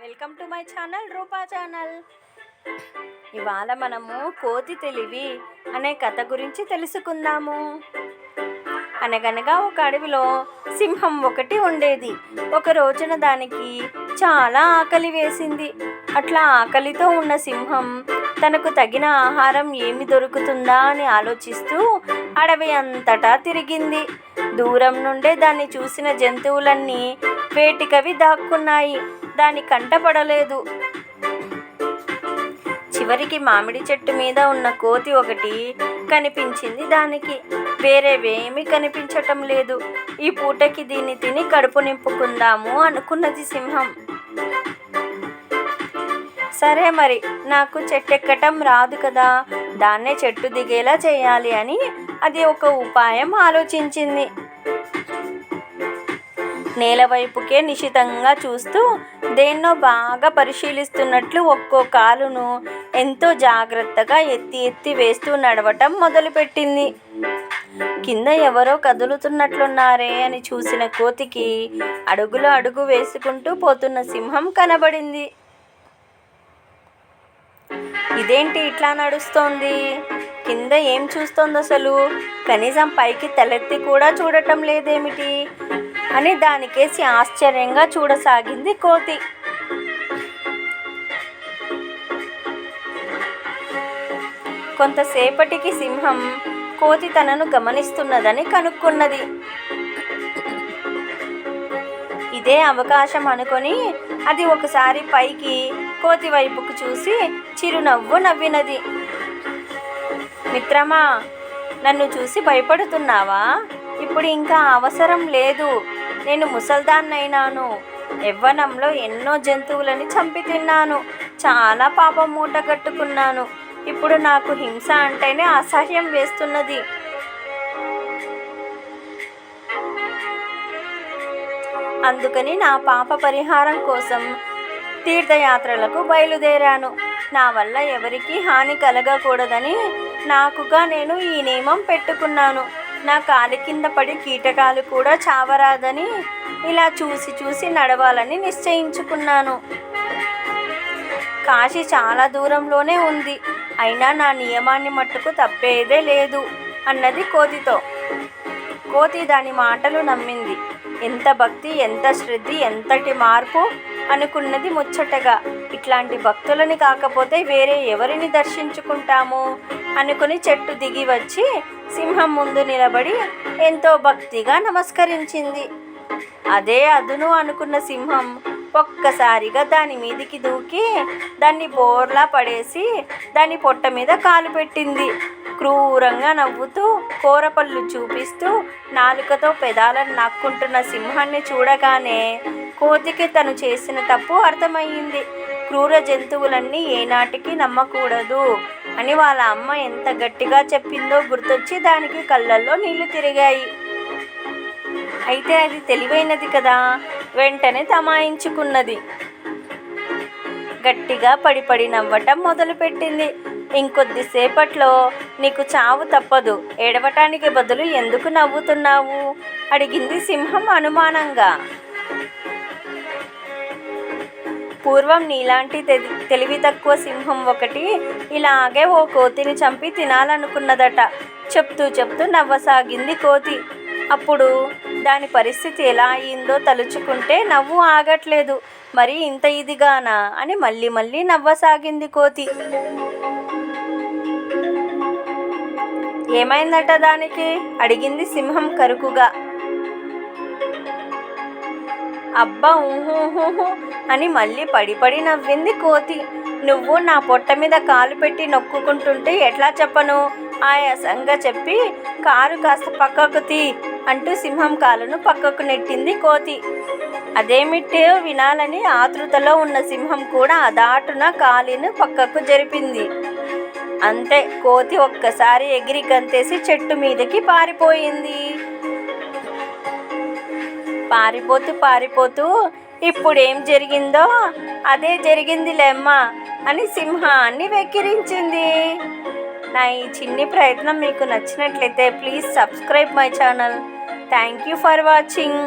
Welcome to my channel Roopa channel. ఇవాళ మనము కోతి తెలివి అనే కథ గురించి తెలుసుకుందాము. అనగనగా ఒక అడవిలో సింహం ఒకటి ఉండేది. ఒక రోజున దానికి చాలా ఆకలి వేసింది. అట్లా ఆకలితో ఉన్న సింహం తనకు తగిన ఆహారం ఏమి దొరుకుతుందా అని ఆలోచిస్తూ అడవి అంతటా తిరిగింది. దూరం నుండే దాన్ని చూసిన జంతువులన్నీ వేటికవి దాక్కున్నాయి. దాని కంటపడలేదు చివరికి మామిడి చెట్టు మీద ఉన్న కోతి ఒకటి కనిపించింది దానికి. వేరేవేమీ కనిపించటం లేదు. ఈ పూటకి దీన్ని తిని కడుపు నింపుకుందాము అనుకున్నది సింహం. సరే మరి నాకు చెట్టు ఎక్కటం రాదు కదా దాన్నే చెట్టు దిగేలా చేయాలి అని అది ఒక ఉపాయం ఆలోచించింది. నేల వైపుకే నిశితంగా చూస్తూ దేన్నో బాగా పరిశీలిస్తున్నట్లు ఒక్కో కాలును ఎంతో జాగ్రత్తగా ఎత్తి ఎత్తి వేస్తూ నడవటం మొదలుపెట్టింది. కింద ఎవరో కదులుతున్నట్లున్నారే అని చూసిన కోతికి అడుగులో అడుగు వేసుకుంటూ పోతున్న సింహం కనబడింది. ఇదేంటి ఇట్లా నడుస్తోంది? కింద ఏం చూస్తోంది అసలు? కనీసం పైకి తలెత్తి కూడా చూడటం లేదేమిటి? అని దానికేసి ఆశ్చర్యంగా చూడసాగింది కోతి. కొంతసేపటికి సింహం కోతి తనను గమనిస్తున్నదని కనుక్కున్నది. ఇదే అవకాశం అనుకొని అది ఒకసారి పైకి కోతి వైపుకు చూసి చిరునవ్వు నవ్వినది. మిత్రమా నన్ను చూసి భయపడుతున్నావా? ఇప్పుడు ఇంకా అవసరం లేదు. నేను ముసల్దాన్నైనాను. యవ్వనంలో ఎన్నో జంతువులని చంపి తిన్నాను. చాలా పాపం మూట కట్టుకున్నాను. ఇప్పుడు నాకు హింస అంటేనే అసహ్యం వేస్తున్నది. అందుకని నా పాప పరిహారం కోసం తీర్థయాత్రలకు బయలుదేరాను. నా వల్ల ఎవరికీ హాని కలగకూడదని నాకుగా నేను ఈ నియమం పెట్టుకున్నాను. నా కాలి కింద పడి కీటకాలు కూడా చావరాదని ఇలా చూసి చూసి నడవాలని నిశ్చయించుకున్నాను. కాశీ చాలా దూరంలోనే ఉంది. అయినా నా నియమాన్ని మట్టుకు తప్పేదే లేదు అన్నది కోతితో. కోతి దాని మాటలు నమ్మింది. ఎంత భక్తి ఎంత శ్రద్ధి ఎంతటి మార్పు అనుకున్నది ముచ్చటగా. ఇట్లాంటి భక్తులని కాకపోతే వేరే ఎవరిని దర్శించుకుంటాము? అనుకుని చెట్టు దిగి వచ్చి సింహం ముందు నిలబడి ఎంతో భక్తిగా నమస్కరించింది. అదే అదును అనుకున్న సింహం ఒక్కసారిగా దాని మీదికి దూకి దాన్ని బోర్లా పడేసి దాని పొట్ట మీద కాలు పెట్టింది. క్రూరంగా నవ్వుతూ కూరపళ్ళు చూపిస్తూ నాలుకతో పెదాలను నాక్కుంటున్న సింహాన్ని చూడగానే కోతికి తను చేసిన తప్పు అర్థమయ్యింది. క్రూర జంతువులన్నీ ఏనాటికి నమ్మకూడదు అని వాళ్ళ అమ్మ ఎంత గట్టిగా చెప్పిందో గుర్తొచ్చి దానికి కళ్ళల్లో నీళ్ళు తిరిగాయి. అయితే అది తెలివైనది కదా! వెంటనే తమాయించుకున్నది. గట్టిగా పడిపడి నవ్వటం మొదలుపెట్టింది. ఇంకొద్దిసేపట్లో నీకు చావు తప్పదు. ఏడవటానికి బదులు ఎందుకు నవ్వుతున్నావు? అడిగింది సింహం అనుమానంగా. పూర్వం నీలాంటి తెలివి తక్కువ సింహం ఒకటి ఇలాగే ఓ కోతిని చంపి తినాలనుకున్నదట. చెప్తూ చెప్తూ నవ్వసాగింది కోతి. అప్పుడు దాని పరిస్థితి ఎలా అయిందో తలుచుకుంటే నవ్వు ఆగట్లేదు. మరి ఇంత ఇదిగానా? అని మళ్ళీ మళ్ళీ నవ్వసాగింది కోతి. ఏమైందట దానికి? అడిగింది సింహం కరుకుగా. అబ్బా ఊహూహూహు అని మళ్ళీ పడి పడి నవ్వింది కోతి. నువ్వు నా పొట్ట మీద కాలు పెట్టి నొక్కుకుంటుంటే ఎట్లా చెప్పను? ఆయాసంగా చెప్పి కారు కాస్త పక్కకు తీ అంటూ సింహం కాలును పక్కకు నెట్టింది కోతి. అదేమిటో వినాలని ఆతృతలో ఉన్న సింహం కూడా అదాటున కాలిను పక్కకు జరిపింది. అంతే కోతి ఒక్కసారి ఎగిరి గంతేసి చెట్టు మీదకి పారిపోయింది. పారిపోతూ పారిపోతూ ఇప్పుడేం జరిగిందో అదే జరిగిందిలేమ్మ అని సింహాన్ని వెక్కిరించింది. నా ఈ చిన్ని ప్రయత్నం మీకు నచ్చినట్లయితే please subscribe my channel. Thank you for watching.